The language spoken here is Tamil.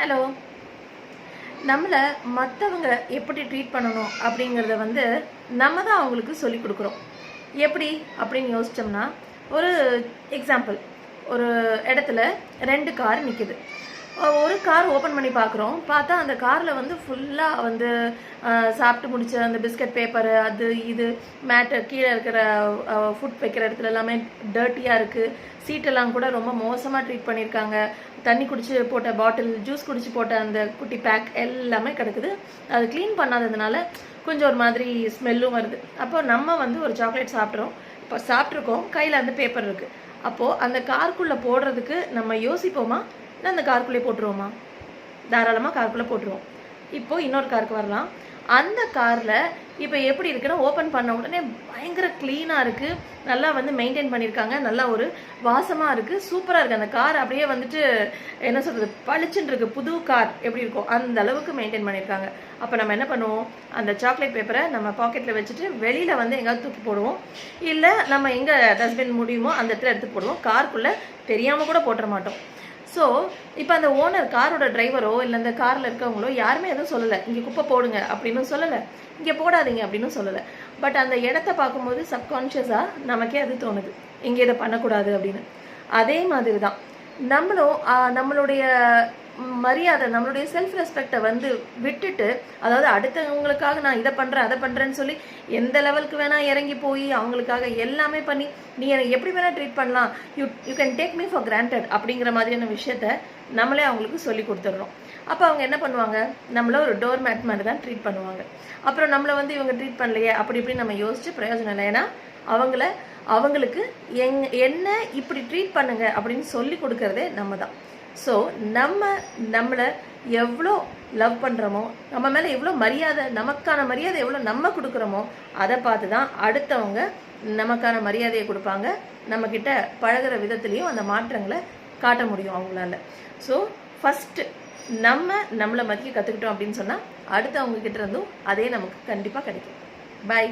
ஹலோ நம்மளை மற்றவங்க எப்படி ட்ரீட் பண்ணணும் அப்படிங்கிறத வந்து நம்ம தான் அவங்களுக்கு சொல்லி கொடுக்குறோம். எப்படி? அப்படின்னு யோசித்தோம்னா ஒரு எக்ஸாம்பிள் ஒரு இடத்துல ரெண்டு கார் நிற்கிது ஒரு கார் ஓப்பன் பண்ணி பார்க்குறோம் பார்த்தா அந்த காரில் வந்து ஃபுல்லாக வந்து சாப்பிட்டு முடிச்ச அந்த பிஸ்கட் பேப்பரு அது இது மேட்டு கீழே இருக்கிற ஃபுட் வைக்கிற இடத்துல எல்லாமே டர்ட்டியாக இருக்குது சீட்டெல்லாம் கூட ரொம்ப மோசமாக ட்ரீட் பண்ணியிருக்காங்க தண்ணி குடிச்சு போட்ட பாட்டில் ஜூஸ் குடிச்சு போட்ட அந்த குட்டி பேக் எல்லாமே கிடக்குது. அது க்ளீன் பண்ணாததுனால கொஞ்சம் ஒரு மாதிரி ஸ்மெல்லும் வருது. அப்போ நம்ம வந்து ஒரு சாக்லேட் சாப்பிட்றோம். இப்போ சாப்பிட்ருக்கோம் கையில் அந்த பேப்பர் இருக்குது அப்போது அந்த காருக்குள்ளே போடுறதுக்கு நம்ம யோசிப்போமா? இல்லை அந்த காருக்குள்ளே போட்டுருவோமா தாராளமாக காருக்குள்ளே போட்டுருவோம். இப்போ இன்னொரு காருக்கு வரலாம். அந்த காரில் இப்போ எப்படி இருக்குன்னா ஓப்பன் பண்ண உடனே பயங்கர க்ளீனாக இருக்குது நல்லா வந்து மெயின்டைன் பண்ணியிருக்காங்க. நல்லா ஒரு வாசமாக இருக்குது சூப்பராக இருக்குது அந்த கார் அப்படியே வந்துட்டு என்ன சொல்கிறது பளிச்சுன்னு புது கார் எப்படி இருக்கும் அந்த அளவுக்கு மெயின்டைன் பண்ணியிருக்காங்க. அப்போ நம்ம என்ன பண்ணுவோம்? அந்த சாக்லேட் பேப்பரை நம்ம பாக்கெட்டில் வச்சுட்டு வெளியில் வந்து எங்கேயாவது தூக்கி போடுவோம். இல்லை நம்ம எங்கே டஸ்ட்பின் முடியுமோ அந்த இடத்துல எடுத்து போடுவோம். காருக்குள்ளே தெரியாமல் கூட போட்டுற மாட்டோம். ஸோ இப்போ அந்த ஓனர் காரோட டிரைவரோ இல்லை அந்த காரில் இருக்கவங்களோ யாருமே எதுவும் சொல்லலை. இங்கே குப்பை போடுங்க அப்படின்னு சொல்லலை. இங்கே போடாதீங்க அப்படின்னு சொல்லலை. பட் அந்த இடத்த பார்க்கும்போது சப்கான்ஷியஸாக நமக்கே அது தோணுது. இங்கே இதை பண்ணக்கூடாது அப்படின்னு. அதே மாதிரி தான் நம்மளும் நம்மளுடைய மரியாதை நம்மளுடைய செல்ஃப் ரெஸ்பெக்டை வந்து விட்டுட்டு அதாவது அடுத்தவங்களுக்காக நான் இதை பண்ணுறேன் அதை பண்ணுறேன்னு சொல்லி எந்த லெவலுக்கு வேணால் இறங்கி போய் அவங்களுக்காக எல்லாமே பண்ணி நீ எனக்கு எப்படி வேணால் ட்ரீட் பண்ணலாம். You you can take me for granted அப்படிங்கிற மாதிரியான விஷயத்த நம்மளே அவங்களுக்கு சொல்லி கொடுத்துட்றோம். அப்போ அவங்க என்ன பண்ணுவாங்க? நம்மள ஒரு டோர் மேட் மாதிரி தான் ட்ரீட் பண்ணுவாங்க. அப்புறம் நம்மளை வந்து இவங்க ட்ரீட் பண்ணலையே அப்படி இப்படி நம்ம யோசிச்சு பிரயோஜனம் இல்லை ஏன்னா அவங்கள அவங்களுக்கு எங் என்ன இப்படி ட்ரீட் பண்ணுங்க அப்படின்னு சொல்லி கொடுக்கறதே நம்ம தான் ஸோ நம்ம நம்மளை எவ்வளோ லவ் பண்ணுறோமோ நம்ம மேலே எவ்வளோ மரியாதை நமக்கான மரியாதை எவ்வளோ நம்ம கொடுக்குறோமோ அதை பார்த்து தான் அடுத்தவங்க நமக்கான மரியாதையை கொடுப்பாங்க. நம்மக்கிட்ட பழகுற விதத்துலேயும் அந்த மாற்றங்களை காட்ட முடியும் அவங்களால. ஸோ ஃபஸ்ட்டு நம்ம நம்மளை மதிக்க கற்றுக்கிட்டோம் அப்படின்னு சொன்னால் அடுத்தவங்க கிட்ட இருந்தும் அதே நமக்கு கண்டிப்பாக கிடைக்கும். பை